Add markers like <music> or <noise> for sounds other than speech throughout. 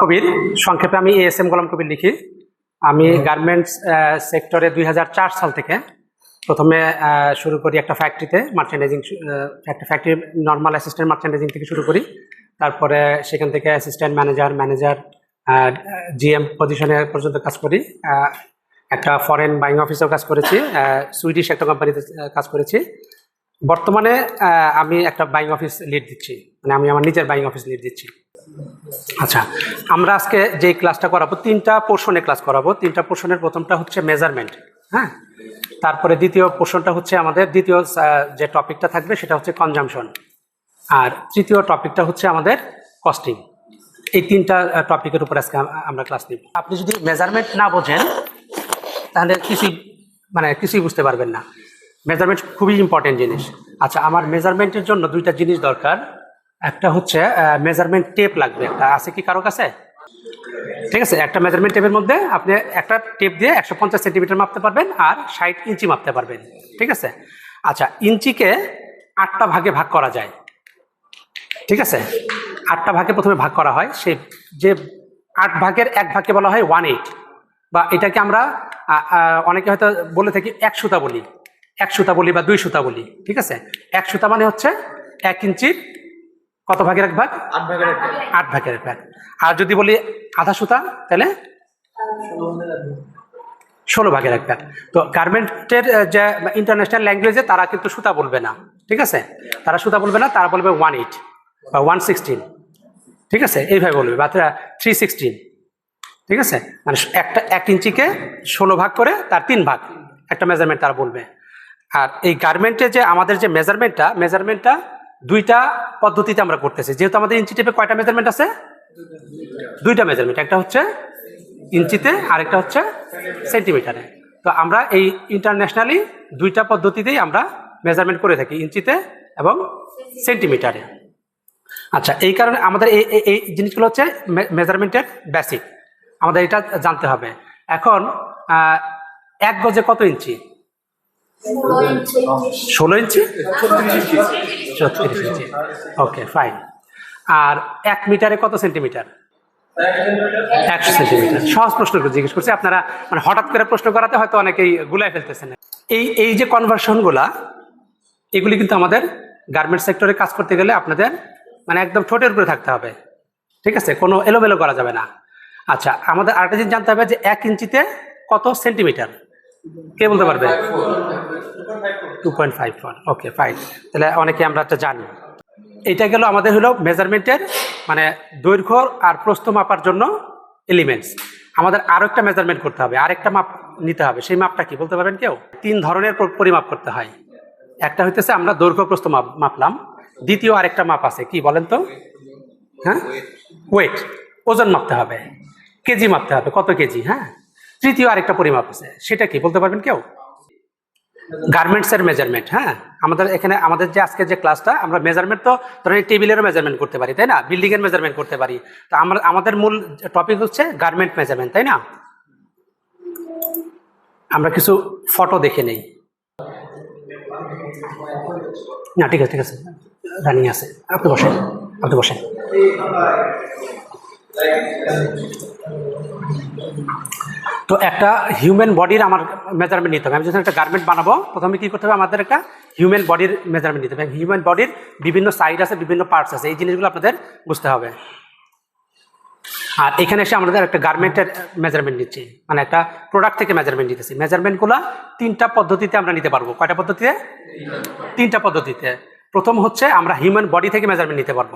কবির সংক্ষেপে আমি S M Golam Kabir লিখি। আমি গার্মেন্টস সেক্টরে দুই হাজার চার সাল থেকে প্রথমে শুরু করি একটা ফ্যাক্টরিতে মার্চেন্ডাইজিং একটা ফ্যাক্টরি নর্মাল অ্যাসিস্ট্যান্ট মার্চেন্ডাইজিং থেকে শুরু করি। তারপরে সেখান থেকে অ্যাসিস্ট্যান্ট ম্যানেজার ম্যানেজার জিএম পজিশনে পর্যন্ত কাজ করি। একটা ফরেন বাইং অফিসেও কাজ করেছি সুইডিশ একটা কোম্পানিতে কাজ করেছি। বর্তমানে আমি একটা বাইং অফিস লিড দিচ্ছি। মানে আমি আমার নিজের বাইং অফিস লিড দিচ্ছি। আচ্ছা আমরা আজকে যে ক্লাসটা করাবো, তিনটা পোর্শনে ক্লাস করাবো। তিনটা পোর্শনের প্রথমটা হচ্ছে মেজারমেন্ট হ্যাঁ? তারপরে দ্বিতীয় পোর্শনটা হচ্ছে আমাদের, দ্বিতীয় যে টপিকটা থাকবে সেটা হচ্ছে কনজামশন আর তৃতীয় টপিকটা হচ্ছে আমাদের কস্টিং এই তিনটা টপিকের উপর আজকে আমরা ক্লাস নিব। আপনি যদি মেজারমেন্ট না বোঝেন, তাহলে কিছুই মানে কিছুই বুঝতে পারবেন না। মেজারমেন্ট খুবই ইম্পর্টেন্ট জিনিস। আচ্ছা আমার মেজারমেন্টের জন্য দুইটা জিনিস দরকার। একটা হচ্ছে মেজারমেন্ট টেপ লাগবে। একটা আছে কি কারও কাছে? ঠিক আছে, একটা মেজারমেন্ট টেপের মধ্যে আপনি একটা টেপ দিয়ে একশো পঞ্চাশ সেন্টিমিটার মাপতে পারবেন আর ষাট ইঞ্চি মাপতে পারবেন। ঠিক আছে? আচ্ছা ইঞ্চিকে আটটা ভাগে ভাগ করা যায়। ঠিক আছে? আটটা ভাগে প্রথমে ভাগ করা হয়। সেই যে আট ভাগের এক ভাগকে বলা হয় ওয়ান এইট বা এটাকে আমরা অনেকে হয়তো বলে থাকি এক সুতা বলি। এক সুতা বলি বা দুই সুতা বলি। ঠিক আছে? এক সুতা মানে হচ্ছে এক ইঞ্চির কত ভাগের এক ভাগ? আট ভাগের এক ভাগ। আর যদি বলি আধা সুতা তাহলে? ষোলো ভাগের এক ভাগ। তো গার্মেন্টের যে ইন্টারন্যাশনাল ল্যাঙ্গুয়েজে তারা কিন্তু সুতা বলবে না। ঠিক আছে? তারা সুতা বলবে না তারা বলবে ওয়ান এইট বা ওয়ান সিক্সটিন ঠিক আছে? এইভাবে বলবে বা থ্রি সিক্সটিন ঠিক আছে? মানে একটা এক ইঞ্চিকে ষোলো ভাগ করে তার তিন ভাগ। একটা মেজারমেন্ট তারা বলবে। আর এই গার্মেন্টে যে আমাদের যে মেজারমেন্টটা মেজারমেন্টটা দুইটা পদ্ধতিতে আমরা করতেছি। যেহেতু আমাদের ইঞ্চি টেপে কয়টা মেজারমেন্ট আছে? দুইটা মেজারমেন্ট একটা হচ্ছে ইঞ্চিতে, আরেকটা হচ্ছে সেন্টিমিটারে তো আমরা এই ইন্টারন্যাশনালি দুইটা পদ্ধতিতেই আমরা মেজারমেন্ট করে থাকি, ইঞ্চিতে এবং সেন্টিমিটারে আচ্ছা এই কারণে আমাদের এই, এই- জিনিসগুলো হচ্ছে মেজারমেন্টের বেসিক আমাদের এটা জানতে হবে। এখন এক গজে কত ইঞ্চি? ষোলো ইঞ্চি? ছত্রিশ ইঞ্চি। ওকে ফাইন আর এক মিটারে কত সেন্টিমিটার? একশো সেন্টিমিটার। সহজ প্রশ্ন জিজ্ঞেস করছি, আপনারা মানে হঠাৎ করে প্রশ্ন করাতে হয়তো অনেকেই গুলাই ফেলতেছেন। এই এই যে কনভার্সনগুলা এগুলি কিন্তু আমাদের গার্মেন্ট সেক্টরে কাজ করতে গেলে আপনাদের মানে একদম ঠোঁটের উপরে থাকতে হবে। ঠিক আছে? কোনো এলোমেলো করা যাবে না। আচ্ছা আমাদের আরেকটা জিনিস জানতে হবে যে এক ইঞ্চিতে কত সেন্টিমিটার? কে বলতে পারবে? Two point five one okay five তাহলে অনেকে আমরা একটা জানি। এটা গেল আমাদের হলো মেজারমেন্টের মানে দৈর্ঘ্য আর প্রস্থ মাপার জন্য এলিমেন্টস আমাদের আরও একটা মেজারমেন্ট করতে হবে আরেকটা মাপ নিতে হবে সেই মাপটা কি বলতে পারবেন কেউ? তিন ধরনের পরিমাপ করতে হয়। একটা হইতেছে আমরা দৈর্ঘ্য প্রস্থ মাপ মাপলাম দ্বিতীয় আরেকটা মাপ আছে কি বলেন তো? হ্যাঁ? ওয়েট ওজন মাপতে হবে কেজি মাপতে হবে কত কেজি হ্যাঁ? তৃতীয় আরেকটা পরিমাপ আছে। সেটা কি বলতে পারবেন কেউ? গার্মেন্টসের মেজারমেন্ট হ্যাঁ? আমাদের এখানে, আমাদের যে আজকে যে ক্লাসটা আমরা মেজারমেন্ট তো ধরেন টেবিলেরও মেজারমেন্ট করতে পারি, তাই না? বিল্ডিং এর মেজারমেন্ট করতে পারি। তো আমরা, আমাদের মূল টপিক হচ্ছে গার্মেন্ট মেজারমেন্ট তাই না? আমরা কিছু ফটো দেখে নেই। না, ঠিক আছে ঠিক আছে। রানিং আছে। আপনি বসেন আপনি বসেন। তো একটা হিউম্যান বডির আমার মেজারমেন্ট নিতে হবে। আমি যখন একটা গার্মেন্ট বানাবো, প্রথমে কি করতে হবে? আমাদের একটা হিউম্যান বডির মেজারমেন্ট নিতে হবে। হিউম্যান বডির বিভিন্ন সাইড আছে, বিভিন্ন পার্টস আছে। এই জিনিসগুলো আপনাদের বুঝতে হবে। আর এখানে এসে আমাদের একটা গার্মেন্টের মেজারমেন্ট নিচ্ছি। মানে একটা প্রোডাক্ট থেকে মেজারমেন্ট নিতেছি। মেজারমেন্টগুলো তিনটা পদ্ধতিতে আমরা নিতে পারব। কয়টা পদ্ধতিতে? তিনটা পদ্ধতিতে। প্রথম হচ্ছে আমরা হিউম্যান বডি থেকে মেজারমেন্ট নিতে পারব।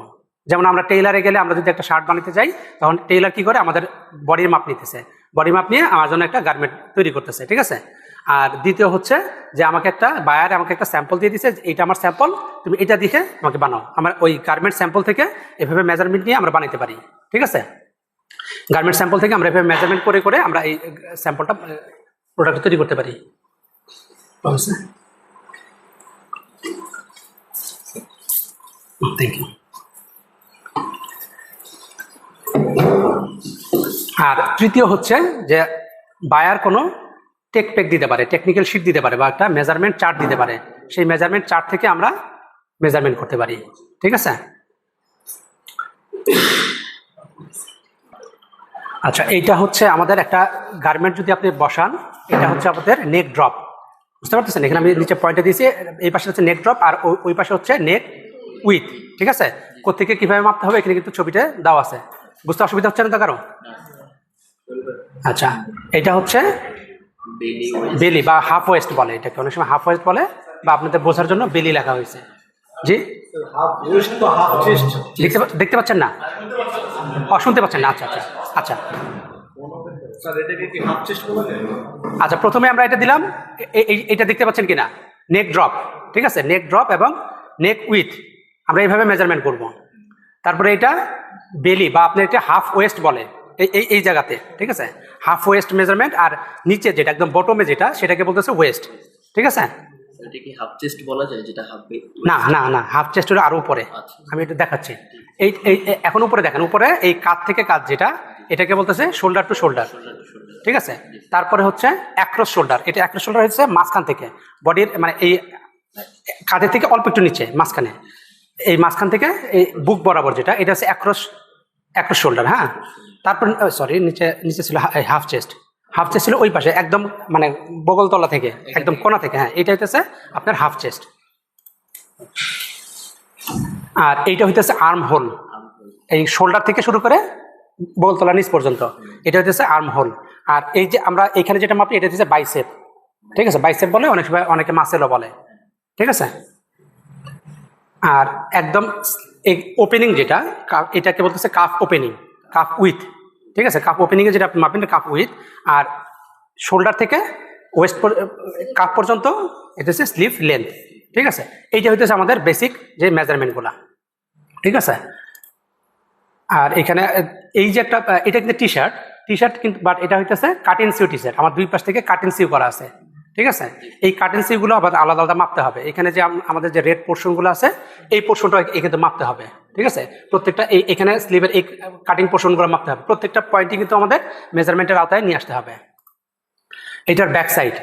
যেমন আমরা টেইলারে গেলে আমরা যদি একটা শার্ট বানাতে যাই, তখন টেইলার কি করে? আমাদের বডির মাপ নিতেছে। বডি মাপ নিয়ে আমার জন্য একটা গার্মেন্ট তৈরি করতেছে, ঠিক আছে? আর দ্বিতীয় হচ্ছে যে আমাকে একটা বায়ারে আমাকে একটা স্যাম্পল দিয়ে দিছে এইটা আমার স্যাম্পল তুমি এটা দেখে আমাকে বানাও। আমার ওই গার্মেন্ট স্যাম্পল থেকে এভাবে মেজারমেন্ট নিয়ে আমরা বানাতে পারি, ঠিক আছে? গার্মেন্ট স্যাম্পল থেকে আমরা এভাবে মেজারমেন্ট করে করে আমরা এই স্যাম্পলটা প্রোডাক্ট তৈরি করতে পারি। থ্যাংক ইউ আর তৃতীয় হচ্ছে যে বায়ার কোনো টেক পেক দিতে পারে টেকনিক্যাল শিট দিতে পারে বা একটা মেজারমেন্ট চার্ট দিতে পারে, সেই মেজারমেন্ট চার্ট থেকে আমরা মেজারমেন্ট করতে পারি, ঠিক আছে? আচ্ছা এইটা হচ্ছে আমাদের একটা গার্মেন্ট যদি আপনি বসান, এটা হচ্ছে আমাদের নেক ড্রপ বুঝতে পারতেছেন? এখানে আমি নিচে পয়েন্টে দিয়েছি, এই পাশে হচ্ছে নেক ড্রপ আর ওই- পাশে হচ্ছে নেক উইথ ঠিক আছে? কোথেকে কীভাবে মাপতে হবে এখানে কিন্তু ছবিটা দেওয়া আছে, বুঝতে অসুবিধা হচ্ছে না তো কারও? আচ্ছা এটা হচ্ছে বেলি বা হাফ ওয়েস্ট বলে এটাকে। অনেক সময় হাফ ওয়েস্ট বলে বা আপনাদের বোঝার জন্য বেলি লেখা হয়েছে। জি? দেখতে পাচ্ছেন না? ও শুনতে পাচ্ছেন না। আচ্ছা আচ্ছা আচ্ছা। আচ্ছা প্রথমে আমরা এটা দিলাম। এটা দেখতে পাচ্ছেন কিনা? নেক ড্রপ ঠিক আছে? নেক ড্রপ এবং নেক উইথ আমরা এইভাবে মেজারমেন্ট করব। তারপরে এটা বেলি বা আপনার এটা হাফ ওয়েস্ট বলে। এই এই এই জায়গাতে ঠিক আছে? হাফ ওয়েস্ট মেজারমেন্ট আর নিচে যেটা একদম বটমে যেটা সেটাকে বলতেছে ওয়েস্ট ঠিক আছে? হাফ চেস্ট বলা যায় যেটা হাফ না না না হাফ চেস্ট হলো আরও উপরে। আচ্ছা। আমি এটা দেখাচ্ছি। এই এই এই- এখন উপরে দেখেন উপরে এই কাঁধ থেকে কাঁধ যেটা এটাকে বলতেছে শোল্ডার টু শোল্ডার ঠিক আছে? তারপরে হচ্ছে অ্যাক্রস শোল্ডার এটা অ্যাক্রস শোল্ডার হচ্ছে মাঝখান থেকে। বডির মানে এই কাঁধের থেকে অল্প একটু নিচে মাঝখানে। এই মাঝখান থেকে এই বুক বরাবর যেটা এটা হচ্ছে অ্যাক্রস অ্যাক্রস শোল্ডার হ্যাঁ? তারপর সরি নিচে নিচে ছিল হাফ চেস্ট হাফ চেস্ট ছিল ওই পাশে একদম মানে বগলতলা থেকে একদম কোনা থেকে হ্যাঁ এটা হইতেছে আপনার হাফ চেস্ট আর এইটা হইতেছে আর্ম হোল এই শোল্ডার থেকে শুরু করে বগলতলা নিচ পর্যন্ত এটা হইতেছে আর্ম হোল আর এই যে আমরা এখানে যেটা মাপি এটা হচ্ছে বাইসেপ ঠিক আছে? বাইসেপ বলে অনেক সময় অনেকে মাসেলও বলে। ঠিক আছে? আর একদম ওপেনিং যেটা এটাকে বলতেছে কাফ ওপেনিং কাফ উইথ ঠিক আছে? কাফ ওপেনিংয়ে যেটা আপনি মাপেন কাফ উইথ আর শোল্ডার থেকে ওয়েস্ট কাপ পর্যন্ত, এটা হচ্ছে স্লিভ লেন্থ ঠিক আছে? এইটা হইতেছে আমাদের বেসিক যে মেজারমেন্টগুলা ঠিক আছে? আর এখানে, এই যে একটা, এটা কিন্তু টি শার্ট টি শার্ট কিন্তু বাট এটা হইতেছে কাটিং সিউ টি শার্ট আমার দুই পাশ থেকে কাটিং সিউ করা আছে। ঠিক আছে? এই কাটিং সিউগুলো আবার আলাদা আলাদা মাপতে হবে। এখানে যে আমাদের যে রেড পোর্শনগুলো আছে, এই পোর্শনটা এখানে মাপতে হবে। ঠিক আছে? প্রত্যেকটা এই, এখানে স্লিভের এই কাটিং পোর্শনগুলো মাপতে হবে। প্রত্যেকটা পয়েন্টই কিন্তু আমাদের মেজারমেন্টের আওতায় নিয়ে আসতে হবে। এটার ব্যাক সাইড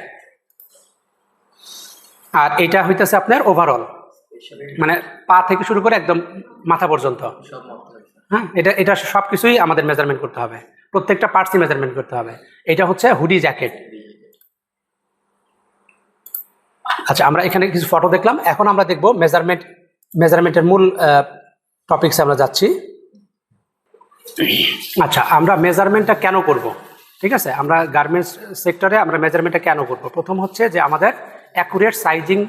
আর এটা হইতেছে আপনার ওভারঅল মানে পা থেকে শুরু করে একদম মাথা পর্যন্ত। হ্যাঁ? এটা এটা সব কিছুই আমাদের মেজারমেন্ট করতে হবে। প্রত্যেকটা পার্টসই মেজারমেন্ট করতে হবে। এটা হচ্ছে হুডি জ্যাকেট আচ্ছা আমরা এখানে কিছু ফটো দেখলাম। এখন আমরা দেখব মেজারমেন্ট মেজারমেন্টের মূল টপিকসে আমরা যাচ্ছি। আচ্ছা আমরা মেজারমেন্টটা কেন করব? ঠিক আছে? আমরা গার্মেন্টস সেক্টরে আমরা মেজারমেন্টটা কেন করব? প্রথম হচ্ছে যে আমাদের অ্যাকুরেট সাইজিং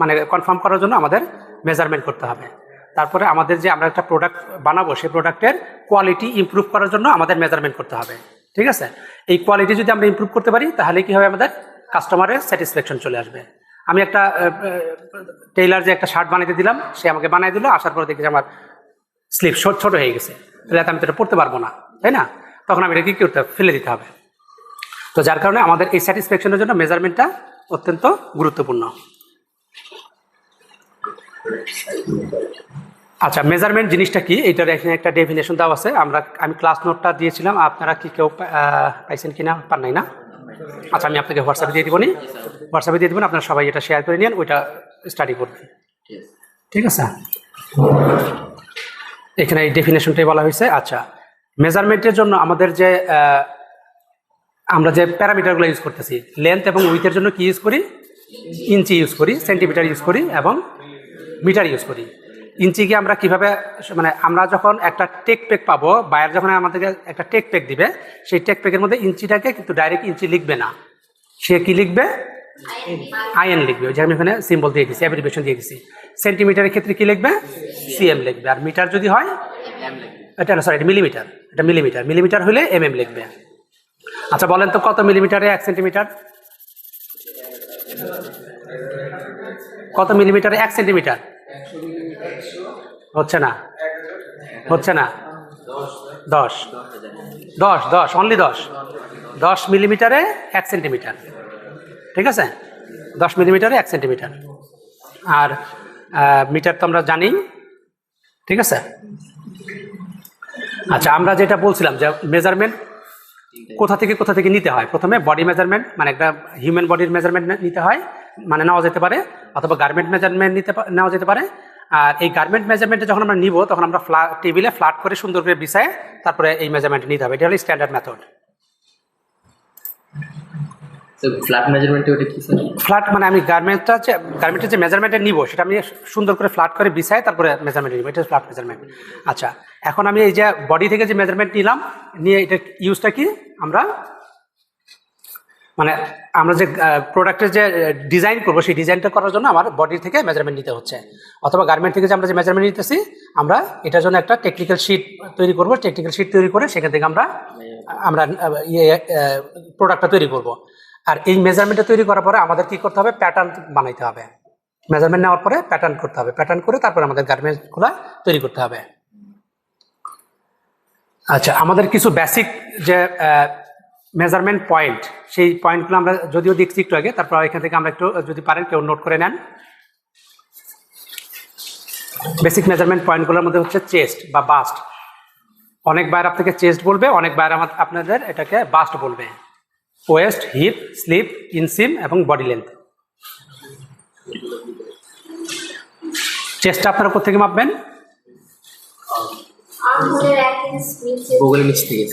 মানে কনফার্ম করার জন্য আমাদের মেজারমেন্ট করতে হবে। তারপরে আমাদের যে আমরা একটা প্রোডাক্ট বানাবো, সেই প্রোডাক্টের কোয়ালিটি ইমপ্রুভ করার জন্য আমাদের মেজারমেন্ট করতে হবে। ঠিক আছে? এই কোয়ালিটি যদি আমরা ইমপ্রুভ করতে পারি, তাহলে কি হবে আমাদের কাস্টমারের স্যাটিসফ্যাকশন চলে আসবে। আমি একটা টেইলার যে একটা শার্ট বানাইতে দিলাম, সে আমাকে বানাই দিল, আসার পরে দেখি আমার স্লিপ ছোট ছোট হয়ে গেছে। তাহলে আমি তো এটা পড়তে পারব না, তাই না? তখন আমি এটা কি করতে ফেলে দিতে হবে। তো যার কারণে আমাদের এই স্যাটিসফ্যাকশনের জন্য মেজারমেন্টটা অত্যন্ত গুরুত্বপূর্ণ। আচ্ছা মেজারমেন্ট জিনিসটা কি? এটার এখানে একটা ডেফিনেশন দেওয়া আছে। আমরা, আমি ক্লাস নোটটা দিয়েছিলাম, আপনারা কি কেউ পাইছেন কিনা? পান নাই না? আচ্ছা আমি আপনাকে হোয়াটসঅ্যাপে দিয়ে দিবনি হোয়াটসঅ্যাপে দিয়ে দেবেন, আপনারা সবাই এটা শেয়ার করে নিন ওইটা স্টাডি করবেন। ঠিক আছে? এখানে এই ডেফিনেশনটাই বলা হয়েছে। আচ্ছা মেজারমেন্টের জন্য আমাদের যে আমরা যে প্যারামিটারগুলো ইউজ করতেছি লেন্থ এবং উইথের জন্য কি ইউজ করি? ইঞ্চি ইউজ করি সেন্টিমিটার ইউজ করি এবং মিটার ইউজ করি। ইঞ্চিকে আমরা কীভাবে মানে আমরা যখন একটা টেক পেক পাবো বায়ার যখন আমাদেরকে একটা টেক পেক দিবে সেই টেক পেকের মধ্যে ইঞ্চিটাকে কিন্তু ডাইরেক্ট ইঞ্চি লিখবে না। সে কি লিখবে? আইএন লিখবে। যে আমি এখানে সিম্বল দিয়ে দিচ্ছি অ্যাপ্লিকেশন দিয়ে দিচ্ছি সেন্টিমিটারের ক্ষেত্রে কি লিখবে? সিএম লিখবে। আর মিটার যদি হয়? এটা না সরি এটা মিলিমিটার এটা মিলিমিটার মিলিমিটার হলে এম এম লিখবে। আচ্ছা বলেন তো কত মিলিমিটারে এক সেন্টিমিটার কত মিলিমিটারে এক সেন্টিমিটার হচ্ছে না? হচ্ছে না? দশ। দশ দশ অনলি দশ। দশ মিলিমিটারে এক সেন্টিমিটার ঠিক আছে? দশ মিলিমিটারে এক সেন্টিমিটার আর মিটার তো আমরা জানি। ঠিক আছে? আচ্ছা আমরা যেটা বলছিলাম যে মেজারমেন্ট কোথা থেকে কোথা থেকে নিতে হয়? প্রথমে বডি মেজারমেন্ট মানে একটা হিউম্যান বডির মেজারমেন্ট নিতে হয়। মানে নেওয়া যেতে পারে, অথবা গার্মেন্ট মেজারমেন্ট নিতে নেওয়া যেতে পারে। আর এই গার্মেন্ট মেজারমেন্টে যখন আমরা নিব তখন আমরা ফ্লা টেবিলে ফ্ল্যাট করে সুন্দর করে বিছায় তারপরে এই মেজারমেন্ট নিতে হবে। এটা হলো স্ট্যান্ডার্ড মেথড ফ্ল্যাট মেজারমেন্টে ওটা কি স্যার ফ্ল্যাট মানে আমি গার্মেন্টটা যে গার্মেন্টের যে মেজারমেন্টটা নিব সেটা আমি সুন্দর করে ফ্ল্যাট করে বিছাই তারপরে মেজারমেন্ট নিব। এটা ফ্ল্যাট মেজারমেন্ট আচ্ছা এখন আমি এই যে বডি থেকে যে মেজারমেন্ট নিলাম নিয়ে এটা ইউজটা কি? আমরা মানে আমরা যে প্রোডাক্টের যে ডিজাইন করব, সেই ডিজাইনটা করার জন্য আমার বডি থেকে মেজারমেন্ট নিতে হচ্ছে। অথবা গার্মেন্ট থেকে যে আমরা যে মেজারমেন্ট নিতেছি, আমরা এটার জন্য একটা টেকনিক্যাল শিট তৈরি করব। টেকনিক্যাল শিট তৈরি করে সেখান থেকে আমরা আমরা ইয়ে প্রোডাক্টটা তৈরি করব। আর এই মেজারমেন্টটা তৈরি করার পরে আমাদের কি করতে হবে? প্যাটার্ন বানাইতে হবে। মেজারমেন্ট নেওয়ার পরে প্যাটার্ন করতে হবে। প্যাটার্ন করে তারপরে আমাদের গার্মেন্টগুলো তৈরি করতে হবে। আচ্ছা আমাদের কিছু বেসিক যে মেজারমেন্ট পয়েন্ট সেই পয়েন্টগুলো আমরা যদিও দেখছি একটু আগে তারপর এখান থেকে আমরা একটু যদি পারেন কেউ নোট করে নেন। বেসিক মেজারমেন্ট পয়েন্টগুলোর মধ্যে হচ্ছে চেস্ট বা বাস্ট অনেক বাইরে আপনাকে চেস্ট বলবে অনেক বাইরে আমার আপনাদের এটাকে বাস্ট বলবে। ওয়েস্ট হিপ স্লিপ ইনসিম এবং বডি লেন্থ চেস্টটা আপনারা কোথেকে মাপবেন?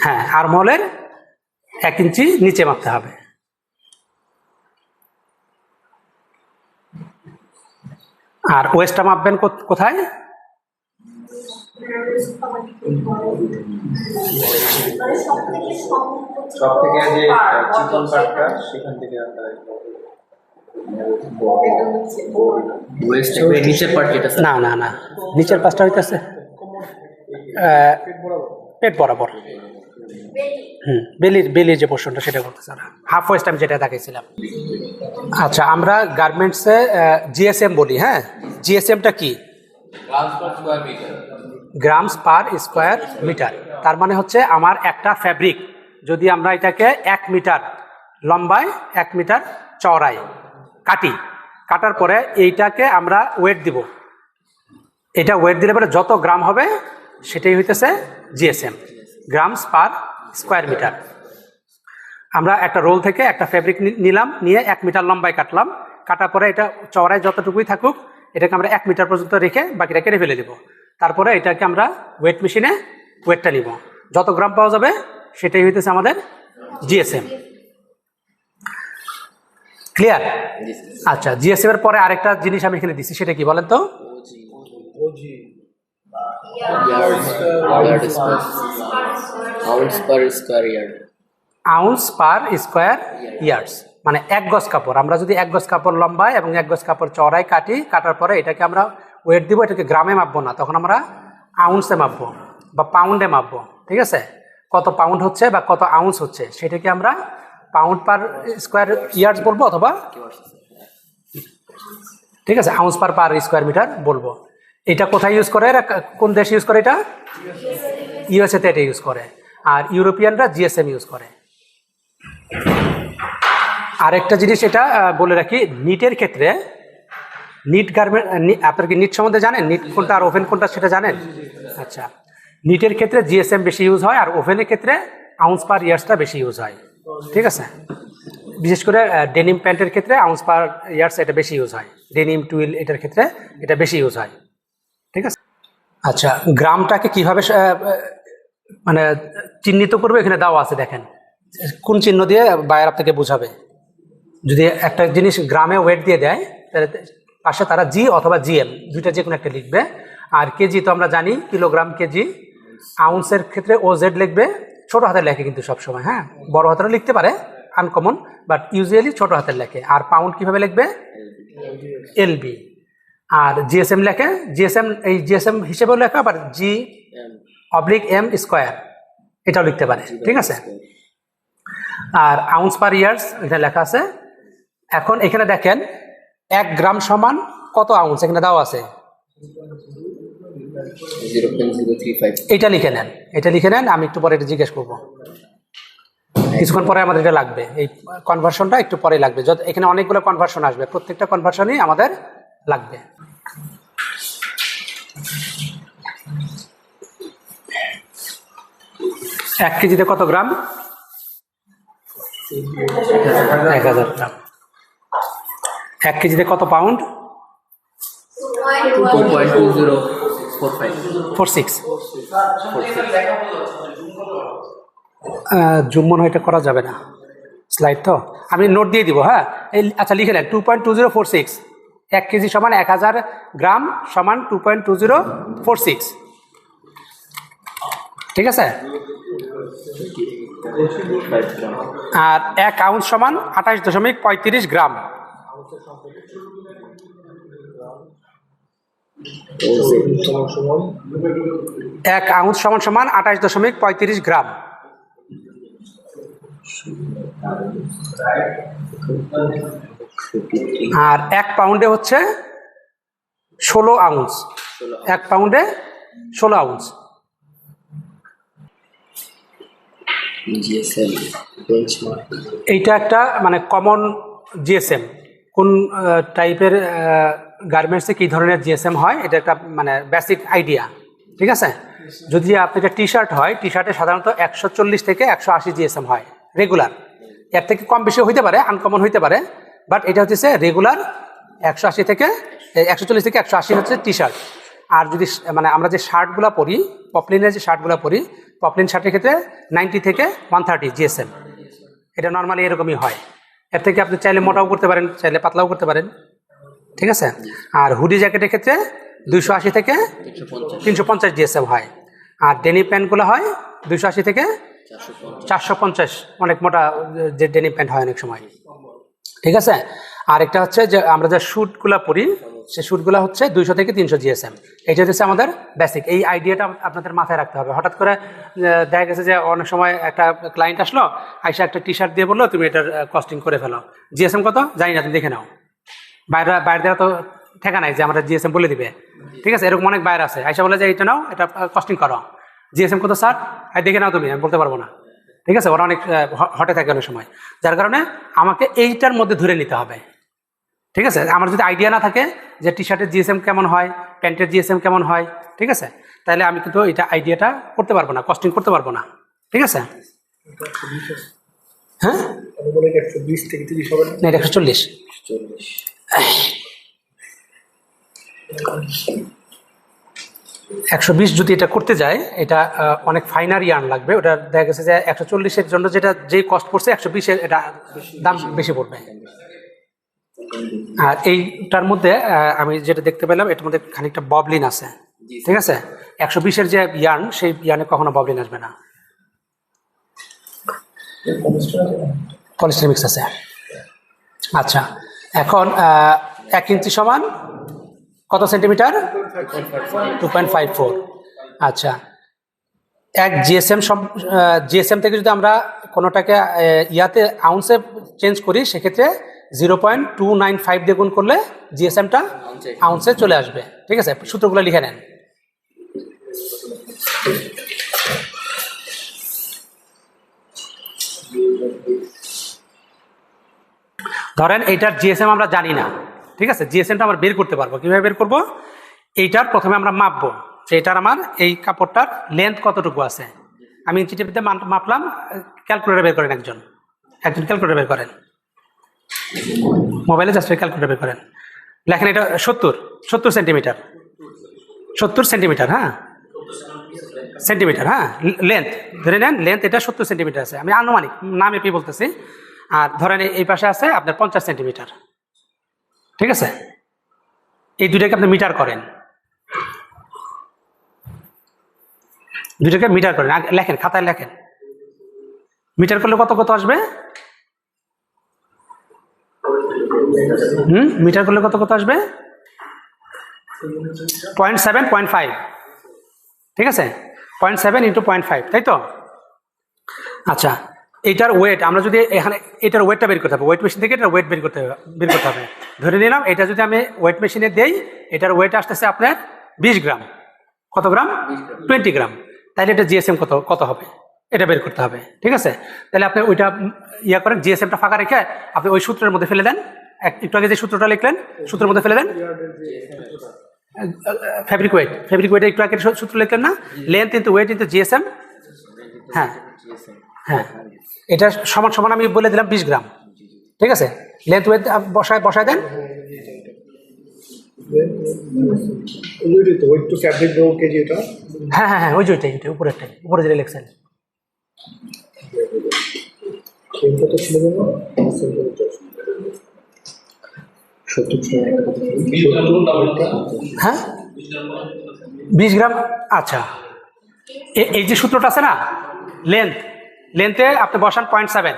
হ্যাঁ আর্মহলের এক ইঞ্চি নিচে মাপতে হবে। আর ওয়েস্টটা মাপবেন কোথ- কোথায়? সব থেকে যে চিকন সেখান থেকে না না না নিচের পাশটা হইতেছে পেট বরাবর। হুম বেলির বেলির যে পোর্শনটা সেটা করতেছে না হাফ ওয়েস্ট আমি যেটা দেখাইছিলাম। আচ্ছা আমরা গার্মেন্টসে জিএসএম বলি হ্যাঁ? জিএসএমটা কি? গ্রামস পার স্কোয়ার মিটার তার মানে হচ্ছে আমার একটা ফ্যাব্রিক যদি আমরা এটাকে এক মিটার লম্বায় এক মিটার চওড়ায় কাটি কাটার পরে এইটাকে আমরা ওয়েট দিব। এটা ওয়েট দিলে পরে যত গ্রাম হবে সেটাই হইতেছে GSM grams per square metre আমরা একটা রোল থেকে একটা ফেব্রিক নিলাম নিয়ে এক মিটার লম্বায় কাটলাম। কাটার পরে এটা চওড়ায় যতটুকুই থাকুক এটাকে আমরা এক মিটার পর্যন্ত রেখে বাকিটা কেটে ফেলে দেবো। তারপরে এটাকে আমরা ওয়েট মেশিনে ওয়েটটা নিব। যত গ্রাম পাওয়া যাবে সেটাই হইতেছে আমাদের জিএসএম ক্লিয়ার আচ্ছা জিএসএম এর পরে আরেকটা জিনিস আমি এখানে দিচ্ছি সেটা কি বলেন তো? আউন্স পার স্কোয়ার ইয়ার্স মানে এক গজ কাপড়। আমরা যদি এক গজ কাপড় লম্বায় এবং এক গজ কাপড় চড়াই কাটি, কাটার পরে এটাকে আমরা ওয়েট দিব, এটাকে গ্রামে মাপবো না। তখন আমরা আউন্সে মাপবো বা পাউন্ডে মাপবো। ঠিক আছে? কত পাউন্ড হচ্ছে বা কত আউন্স হচ্ছে, সেটাকে আমরা পাউন্ড পার স্কোয়ার ইয়ার্স বলব অথবা ঠিক আছে? Ounce per per square metre বলব। এটা কোথায় ইউজ করে? কোন দেশ ইউজ করে এটা? ইউএসএতে এটা ইউজ করে। আর ইউরোপিয়ানরা জিএসএম ইউজ করে। আরেকটা জিনিস এটা বলে রাখি নিটের ক্ষেত্রে নিট গার্মেন্ট আপনার কি নিট সম্বন্ধে জানেন? নিট কোনটা আর ওভেন কোনটা সেটা জানেন? আচ্ছা। নিটের ক্ষেত্রে জিএসএম বেশি ইউজ হয়, আর ওভেনের ক্ষেত্রে আউন্স পার ইয়ার্সটা বেশি ইউজ হয়। ঠিক আছে? বিশেষ করে ডেনিম প্যান্টের ক্ষেত্রে আউন্স পার ইয়ার্স এটা বেশি ইউজ হয়। ডেনিম টুইল এটার ক্ষেত্রে এটা বেশি ইউজ হয়। আচ্ছা গ্রামটাকে কীভাবে মানে চিহ্নিত করবে? এখানে দেওয়া আছে, দেখেন। কোন চিহ্ন দিয়ে বায়ার আপনাকে বোঝাবে? যদি একটা জিনিস গ্রামে ওয়েট দিয়ে দেয়, তাহলে পাশে তারা জি অথবা জিএম দুইটা যে কোনো একটা লিখবে। আর কেজি তো আমরা জানি, কিলোগ্রাম কেজি। আউন্সের ক্ষেত্রে ও জেড লিখবে, ছোট হাতের লেখে কিন্তু সবসময় হ্যাঁ? বড় হাতেরও লিখতে পারে আনকমন বাট ইউজুয়ালি ছোট হাতের লেখে। আর পাউন্ড কীভাবে লিখবে? এলবি আর জিএসএম লেখে জিএসএম এই জিএসএম হিসেবেও লেখা আবার জি অবলিক এম স্কোয়ার এটাও লিখতে পারে ঠিক আছে? আর আউন্স পার ইয়ার্স এটা লেখা আছে। এখন এখানে দেখেন এক গ্রাম সমান কত আউন্স এখানে দাও আছে। এটা লিখে নেন এটা লিখে নেন আমি একটু পরে এটা জিজ্ঞেস করব। কিছুক্ষণ পরে আমাদের এটা লাগবে এই কনভার্সনটা একটু পরে লাগবে। যত এখানে অনেকগুলো কনভার্সন আসবে প্রত্যেকটা কনভার্সনই আমাদের লাগবে। এক কেজিতে কত গ্রাম? এক হাজার গ্রাম। এক কেজিতে কত পাউন্ড? Four six. জুম মনে হয় এটা করা যাবে না। স্লাইড তো? আমি নোট দিয়ে দিব হ্যাঁ? এই আচ্ছা লিখে নেন। Two point two zero four six. এক কেজি সমান এক হাজার গ্রাম সমান two point two zero four six ঠিক আছে? আর এক আউন্স সমান আঠাশ দশমিক পঁয়ত্রিশ গ্রাম। এক আউন্স সমান সমান আঠাশ দশমিক পঁয়ত্রিশ গ্রাম। আর এক পাউন্ডে হচ্ছে ষোলো আউন্স। এক পাউন্ডে ষোলো আউন্স। এইটা একটা মানে কমন জিএসএম। কোন টাইপের গার্মেন্টসে কী ধরনের জিএসএম হয় এটা একটা মানে বেসিক আইডিয়া ঠিক আছে? যদি আপনি একটা টি শার্ট হয় টি শার্টে সাধারণত একশো চল্লিশ থেকে একশো আশি জিএসএম হয় রেগুলার এর থেকে কম বেশি হইতে পারে আনকমন হইতে পারে। বাট এটা হচ্ছে রেগুলার একশো আশি থেকে একশো চল্লিশ থেকে একশো আশি হচ্ছে টি শার্ট আর যদি মানে আমরা যে শার্টগুলো পরি, পপলিনের যে শার্টগুলো পরি, পপলিন শার্টের ক্ষেত্রে নাইনটি থেকে ওয়ান থার্টি জিএসএম এটা নর্মালি এরকমই হয়। এর থেকে আপনি চাইলে মোটাও করতে পারেন, চাইলে পাতলাও করতে পারেন। ঠিক আছে? আর হুডি জ্যাকেটের ক্ষেত্রে দুইশো আশি থেকে তিনশো পঞ্চাশ জিএসএম হয়। আর ডেনি প্যান্টগুলো হয় দুইশো আশি থেকে চারশো পঞ্চাশ। অনেক মোটা, যে ডেনি প্যান্ট হয় অনেক সময়। ঠিক আছে? আর একটা হচ্ছে যে আমরা যে শ্যুটগুলো পরি সে শ্যুটগুলো হচ্ছে দুইশো থেকে তিনশো জিএসএম। এটা হচ্ছে আমাদের বেসিক এই আইডিয়াটা আপনাদের মাথায় রাখতে হবে। হঠাৎ করে দেখা গেছে যে অনেক সময় একটা ক্লায়েন্ট আসলো, আইসা একটা টি শার্ট দিয়ে বলল, তুমি এটার কস্টিং করে ফেলো। জিএসএম কত? জানি না, তুমি দেখে নাও। বাইরে বাইরে তো ঠেকা নাই যে আমরা জিএসএম বলে দিবে। ঠিক আছে? এরকম অনেক বাইরে আছে। আইসা বলে যে এটা নাও, এটা কস্টিং করো। জিএসএম কত, স্যার? দেখে নাও তুমি, আমি বলতে পারব না। ঠিক আছে? ওরা অনেক হটে থাকে অনেক সময়। যার কারণে আমাকে এইটার মধ্যে ধরে নিতে হবে। ঠিক আছে? আমার যদি আইডিয়া না থাকে যে টি শার্টের জিএসএম কেমন হয় প্যান্টের জিএসএম কেমন হয় ঠিক আছে? তাহলে আমি কিন্তু এটা আইডিয়াটা করতে পারব না কস্টিং করতে পারব না। ঠিক আছে? হ্যাঁ? একশো চল্লিশ। <laughs> একশো বিশ যদি এটা করতে যায় এটা অনেক ফাইনার ইয়ার্ন লাগবে। ওটা দেখা গেছে যে একশো চল্লিশের জন্য যেটা যেই কস্ট পড়ছে একশো বিশের এটা দাম বেশি পড়বে। আর এইটার মধ্যে আমি যেটা দেখতে পেলাম এটার মধ্যে খানিকটা ববলিন আছে। ঠিক আছে? একশো বিশের যে ইয়ার্ন সেই ইয়ার্নে কখনো ববলিন আসবে না। পলিস্টার মিক্স আছে। আচ্ছা এখন এক ইঞ্চি সমান কত centimetre two point five four আচ্ছা। এক জিএসএম জিএসএম থেকে যদি আমরা কোনোটাকে ইয়াতে আউন্সে চেঞ্জ করি, সেক্ষেত্রে zero point two nine five দিয়ে গুণ করলে জিএসএমটা আউন্সে চলে আসবে। ঠিক আছে? সূত্রগুলো লিখে নেন। ধরেন এইটার জিএসএম আমরা জানি না। ঠিক আছে? জিএসএমটা আমরা বের করতে পারব। কীভাবে বের করব? এইটার প্রথমে আমরা মাপবো যে এটার আমার এই কাপড়টার লেন্থ কতটুকু আছে। আমি ইঞ্চি টেপিতে মাপ- মাপলাম ক্যালকুলেটর বের করেন একজন। একজন ক্যালকুলেটর বের করেন। মোবাইলে জাস্ট ক্যালকুলেটর বের করেন। লেখেন এটা সত্তর সত্তর সেন্টিমিটার সত্তর সেন্টিমিটার হ্যাঁ? সেন্টিমিটার হ্যাঁ? লেন্থ ধরে নেন লেন্থ এটা সত্তর সেন্টিমিটার আছে। আমি আনুমানিক নাম এপি বলতেছি। আর ধরেন এই পাশে আছে আপনার পঞ্চাশ সেন্টিমিটার ঠিক আছে? এই দুটাকে আপনি মিটার করেন। দুটাকে মিটার করেন লেখেন খাতায় লেখেন। মিটার করলে কত কত আসবে? হুম? মিটার করলে কত কত আসবে? Point seven point five. ঠিক আছে? Point seven into point five তাই তো? আচ্ছা এইটার ওয়েট আমরা যদি এখানে এটার ওয়েটটা বের করতে হবে ওয়েট মেশিন থেকে এটার ওয়েট বের করতে হবে বের করতে হবে। ধরে নিলাম এটা যদি আমি ওয়েট মেশিনে দেই এটার ওয়েট আসতেছে আপনার বিশ গ্রাম। কত গ্রাম। Twenty gram. তাহলে এটা জিএসএম কত কত হবে? এটা বের করতে হবে, ঠিক আছে? তাহলে আপনি ওইটা ইয়া করেন জিএসএমটা ফাঁকা রেখে আপনি ওই সূত্রের মধ্যে ফেলে দেন। এক- একটু আগে যে সূত্রটা লিখলেন, সূত্রের মধ্যে ফেলে দেন। ফেব্রিক ওয়েট ফেব্রিক ওয়েটে একটু আগে সূত্র লিখলেন না? Length into weight into GSM হ্যাঁ। হ্যাঁ। এটা সমান সমান আমি বলে দিলাম বিশ গ্রাম, ঠিক আছে? লেন্থ ওয়েট বসায় বসায় দেন। হ্যাঁ হ্যাঁ হ্যাঁ ওইটাই হ্যাঁ? বিশ গ্রাম? আচ্ছা। এই যে সূত্রটা আছে না? লেন্থ লেন্থে আপনি বসান পয়েন্ট সেভেন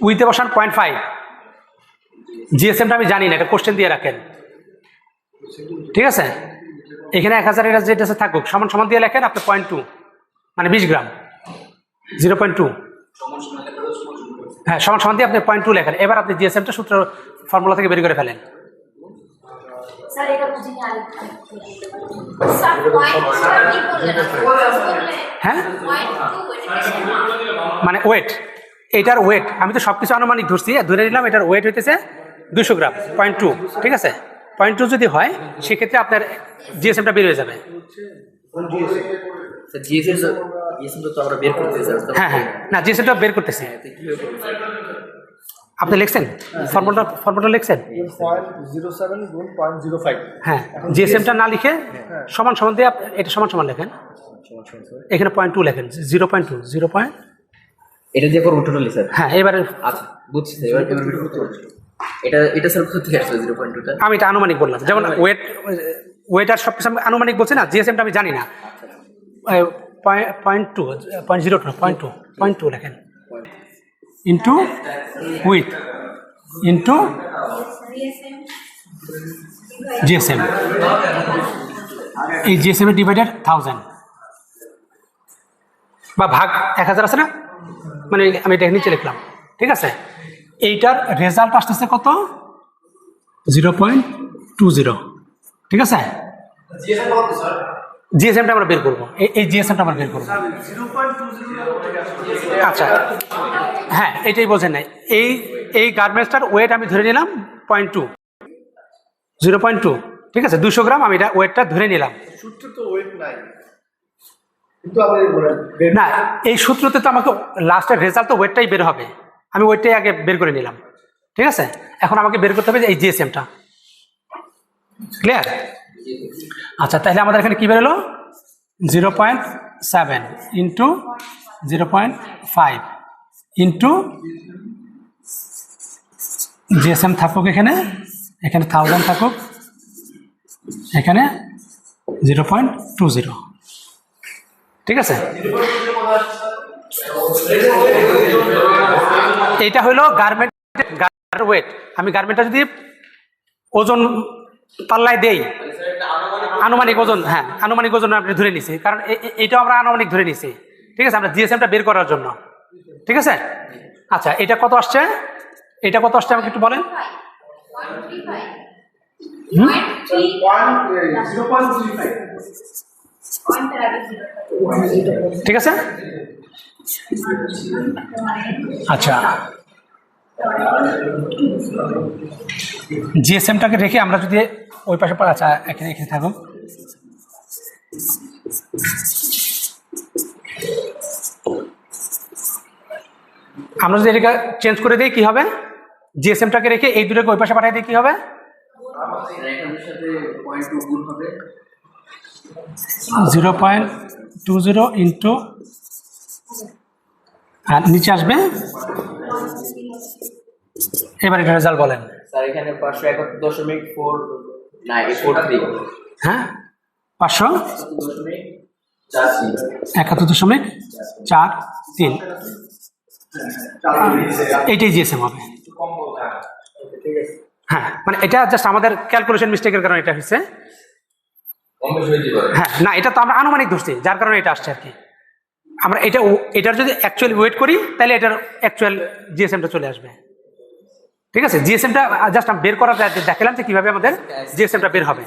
উইথে বসান পয়েন্ট ফাইভ জিএসএমটা আমি জানি না এটা কোশ্চেন দিয়ে রাখেন। ঠিক আছে? এখানে এক হাজার এটা যেটা থাকুক সমান সমান দিয়ে লেখেন আপনি পয়েন্ট টু মানে বিশ গ্রাম জিরো পয়েন্ট টু হ্যাঁ সমান সমান দিয়ে আপনি পয়েন্ট টু লেখেন। এবার আপনি জিএসএমটা সূত্র ফর্মুলা থেকে বের করে ফেলেন। হ্যাঁ? মানে ওয়েট এটার ওয়েট আমি তো সব কিছু আনুমানিক ধরছি ধরে নিলাম এটার ওয়েট হইতেছে দুশো গ্রাম পয়েন্ট টু ঠিক আছে? পয়েন্ট টু যদি হয় সেক্ষেত্রে আপনার জিএসএমটা বের হয়ে যাবে। হ্যাঁ হ্যাঁ। না জিএসএমটা বের করতেছি। কীভাবে আপনি লিখছেন? ফর্মুলাটা ফর্মুলাটা লিখছেন? হ্যাঁ জিএসএমটা না লিখে সমান সমান দিয়ে এটা সমান সমান লেখেন। এখানে পয়েন্ট টু লেখেন। Zero point two zero point এটা দিয়ে করব টোটালি স্যার হ্যাঁ এবারে আচ্ছা বুঝছি স্যার এবার এটা এটা স্যার আসলে জিরো পয়েন্ট টুটা আমি এটা আনুমানিক বললাম। যেমন ওয়েট ওয়েট আর সব কিছু আনুমানিক বলছি না জিএসএমটা আমি জানি না। Point two point zero two point two point two লেখেন। ইন্টু উইথ ইন্টু জিএসএম এই জিএসএম এর ডিভাইডেড থাউজেন্ড বা ভাগ এক হাজার আছে না? মানে আমি এটা নিচে লিখলাম। ঠিক আছে? এইটার রেজাল্ট আসতেছে কত? জিরো পয়েন্ট টু জিরো ঠিক আছে? জিএসএমটা আমরা বের করব। এই- এই জিএসএমটা আমরা বের করব। আচ্ছা। হ্যাঁ এটাই বলছেন না এই এই গার্মেন্টসটার ওয়েট আমি ধরে নিলাম point two zero point two ঠিক আছে দুশো গ্রাম আমি এটা ওয়েটটা ধরে নিলাম। নাই। না এই সূত্রতে তো আমাকে লাস্টের রেজাল্ট তো ওয়েটটাই বের হবে। আমি ওইটাই আগে বের করে নিলাম। ঠিক আছে? এখন আমাকে বের করতে হবে যে এই জিএসএমটা ক্লিয়ার আচ্ছা তাহলে আমাদের এখানে কি বেরোলো? Zero point seven into zero point five into GSM থাকুক এখানে এখানে থাউজেন্ড থাকুক, এখানে জিরো পয়েন্ট টু জিরো ঠিক আছে? এইটা হলো গার্মেন্ট ওয়েট আমি গার্মেন্টটা যদি ওজন পাল্লায় দেই আনুমানিক ওজন হ্যাঁ আনুমানিক ওজন আপনি ধরে নিছি। কারণ এটাও আমরা আনুমানিক ধরে নিছি। ঠিক আছে আমরা জিএসএমটা বের করার জন্য। ঠিক আছে? আচ্ছা এটা কত আসছে? এটা কত আসছে আমাকে একটু বলেন? হুম? ঠিক আছে? আচ্ছা। জিএসএমটাকে রেখে আমরা যদি ওই পাশে পা- আচ্ছা এখানে এখানে থাকুক আমরা যদি এটাকে চেঞ্জ করে দিই, কি হবে? জিএসএমটাকে রেখে এই দুটোকে ওই পাশে পাঠিয়ে দিই, কি হবে এখানের সাথে পয়েন্ট টু গুণ হবে zero point two zero into আর নিচে আসবে? এবার এটা রেজাল্ট বলেন। স্যার এখানে পাঁচশো একাত্তর দশমিক ফোর হ্যাঁ? পাঁচশো একাত্তর দশমিক চার তিন। এইটাই জিএসএম হবে। হ্যাঁ মানে এটা জাস্ট আমাদের ক্যালকুলেশন মিস্টেকের কারণে এটা হচ্ছে কম বেশি হইতে পারে হ্যাঁ না এটা তো আমরা আনুমানিক ধরছি যার কারণে এটা আসছে আর কি আমরা এটা এটার যদি অ্যাকচুয়ালি ওয়েট করি তাহলে এটার অ্যাকচুয়াল জিএসএমটা চলে আসবে। ঠিক আছে? জিএসএমটা জাস্ট আমি বের করার দেখালাম যে কীভাবে আমাদের জিএসএমটা বের হবে।